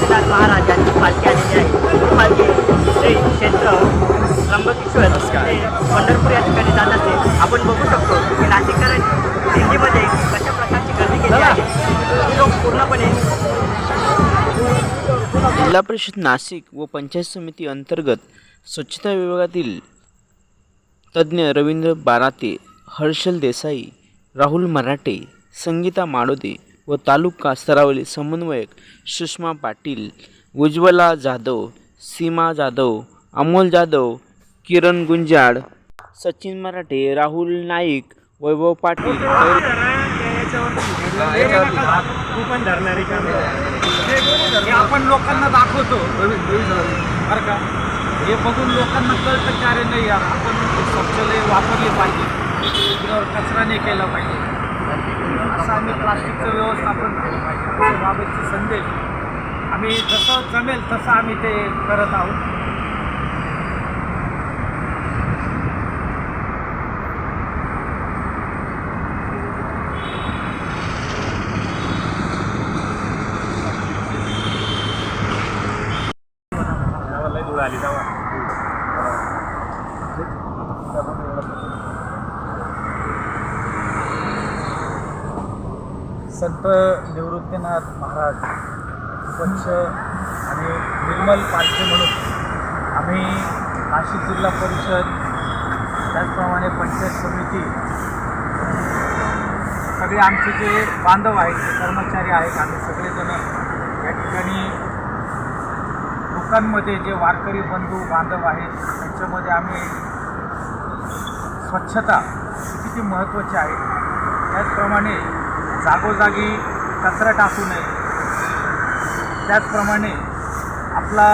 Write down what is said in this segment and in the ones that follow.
निवृत्तीनाथ महाराज यांची पालखी आलेली आहे. ही पालखी श्री क्षेत्र त्र्यंबकेश्वर ते पंढरपूर या ठिकाणी जात असते आपण बघू शकतो की नाशिककरांनी दिंडीमध्ये कशा प्रकारची गर्दी केली आहे. ही लोक पूर्णपणे जिल्हा परिषद नाशिक व पंचायत समिती अंतर्गत स्वच्छता विभागातील तज्ज्ञ रवींद्र बाराते हर्षल देसाई राहुल मराठे संगीता माडोदे व तालुका स्तरावरील समन्वयक सुषमा पाटील उज्ज्वला जाधव सीमा जाधव अमोल जाधव किरण गुंजाड सचिन मराठे राहुल नाईक वैभव पाटील. आपण लोकांना दाखवतो. बरं का? हे बघून लोकांना कळतं कार्य नाही यार आपण शौचालय वापरले पाहिजे. कचरा नाही केला पाहिजे. असं आम्ही प्लास्टिकचं व्यवस्थापन केलं पाहिजे. बाबतचे संदेश. आम्ही जसं जमेल तसं आम्ही ते करत आहोत. संत निवृत्तीनाथ महाराज स्वच्छ आणि निर्मल पालखी म्हणून आम्ही नाशिक जिल्हा परिषद त्याचप्रमाणे पंचायत समिती सगळे आमचे जे बांधव आहेत जे कर्मचारी आहेत आम्ही सगळेजण या ठिकाणी लोकांमध्ये जे वारकरी बंधू बांधव आहेत त्यांच्यामध्ये आम्ही स्वच्छता किती महत्त्वाची आहे त्याचप्रमाणे जागोजागी कचरा टाकू नये. त्याचप्रमाणे आपला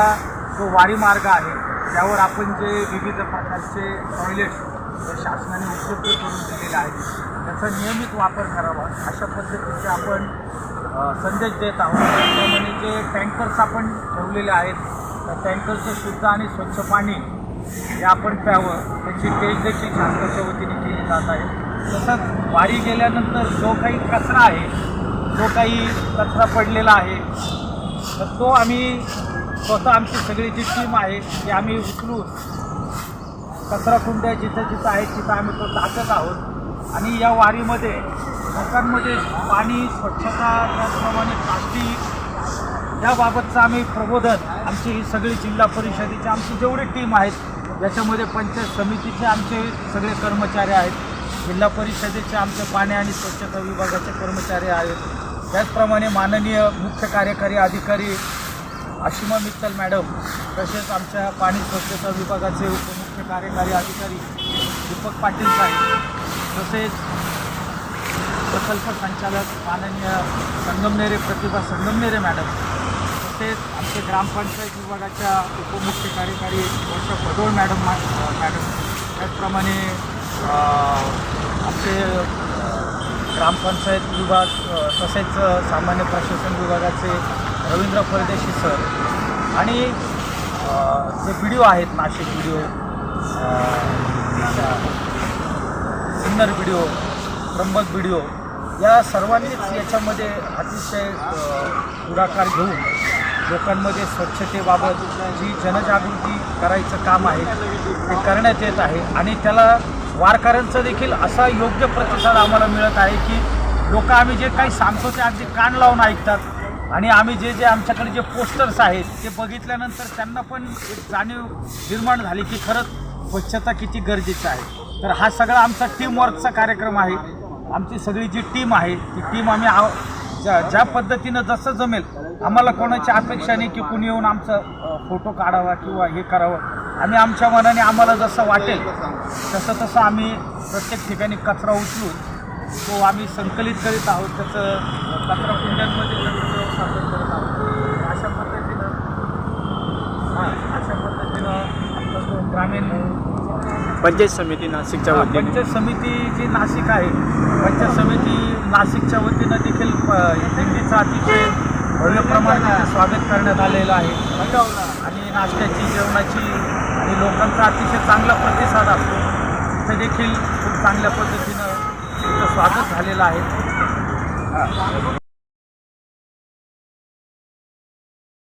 जो वारी मार्ग आहे त्यावर आपण जे विविध प्रकारचे टॉयलेट्स जे शासनाने उपलब्ध करून दिलेले आहेत त्याचा नियमित वापर करावा. अशा पद्धतीचे आपण संदेश देत आहोत. त्याचप्रमाणे जे टँकर्स आपण ठेवलेले आहेत त्या टँकरचं शुद्ध आणि स्वच्छ पाणी हे आपण प्यावं त्याची टेस्ट देखील शासनाच्या वतीने केली जात आहे. तसंच वारी गेल्यानंतर जो काही कचरा आहे जो काही कचरा पडलेला आहे तर तो आम्ही स्वतः आमची सगळी जी टीम आहे ती आम्ही उचलून कचरा कुंड्या जिथं जिथं आहेत तिथं आम्ही तो टाकत आहोत. आणि या वारीमध्ये लोकांमध्ये पाणी स्वच्छता त्याचप्रमाणे प्लास्टिक याबाबतचं आम्ही प्रबोधन आमची ही सगळी जिल्हा परिषदेची आमची जेवढी टीम आहेत याच्यामध्ये पंचायत समितीचे आमचे सगळे कर्मचारी आहेत. जिल्हा परिषदेचे आमचे पाणी आणि स्वच्छता विभागाचे कर्मचारी आहेत. त्याचप्रमाणे माननीय मुख्य कार्यकारी अधिकारी आशिमा मित्तल मॅडम तसेच आमच्या पाणी स्वच्छता विभागाचे उपमुख्य कार्यकारी अधिकारी दीपक पाटील साहेब तसेच प्रकल्प संचालक माननीय संगमनेरे प्रतिभा संगमनेरे मॅडम तसेच आमचे ग्रामपंचायत विभागाच्या उपमुख्य कार्यकारी वर्षा पडोळ मॅडम मॅडम त्याचप्रमाणे आमचे ग्रामपंचायत विभाग तसेच सामान्य प्रशासन विभागाचे रवींद्र परदेशी सर आणि जे व्हिडिओ आहेत Nashik video Sinnar video Trimbak video या सर्वांनीच याच्यामध्ये अतिशय पुढाकार घेऊन लोकांमध्ये स्वच्छतेबाबत जी जनजागृती करायचं काम आहे ते करण्यात येत आहे आणि त्याला वारकऱ्यांचं देखील असा योग्य प्रतिसाद आम्हाला मिळत आहे की लोक आम्ही जे काही सांगतो ते अगदी कान लावून ऐकतात. आणि आम्ही जे जे आमच्याकडे जे पोस्टर्स आहेत ते बघितल्यानंतर त्यांना पण एक जाणीव निर्माण झाली की खरंच स्वच्छता किती गरजेचं आहे. तर हा सगळा आमचा टीमवर्कचा कार्यक्रम आहे. आमची सगळी जी टीम आहे ती टीम आम्ही आव ज्या ज्या पद्धतीनं जसं जमेल आम्हाला कोणाची अपेक्षा नाही की कुणी येऊन आमचं फोटो काढावा किंवा हे करावं. आम्ही आमच्या मनाने आम्हाला जसं वाटेल तसं तसं आम्ही प्रत्येक ठिकाणी कचरा उचलून तो आम्ही संकलित करीत आहोत. त्याचं कचरा कुंड्यांमध्ये व्यवस्थापन करत आहोत. अशा पद्धतीनं हां अशा पद्धतीनं आमचा जो ग्रामीण पंचायत समिती नाशिकच्या वतीने. पंचायत समिती जी नाशिक आहे पंचायत समिती नाशिकच्या वतीनं देखील दिंडीचं अतिशय भव्य प्रमाणात स्वागत करण्यात आलेलं आहे. नाश्त्याची जेवणाची आणि लोकांचा अतिशय चांगला प्रतिसाद असतो. तिथे देखील खूप चांगल्या पद्धतीनं तिथं स्वागत झालेलं आहे.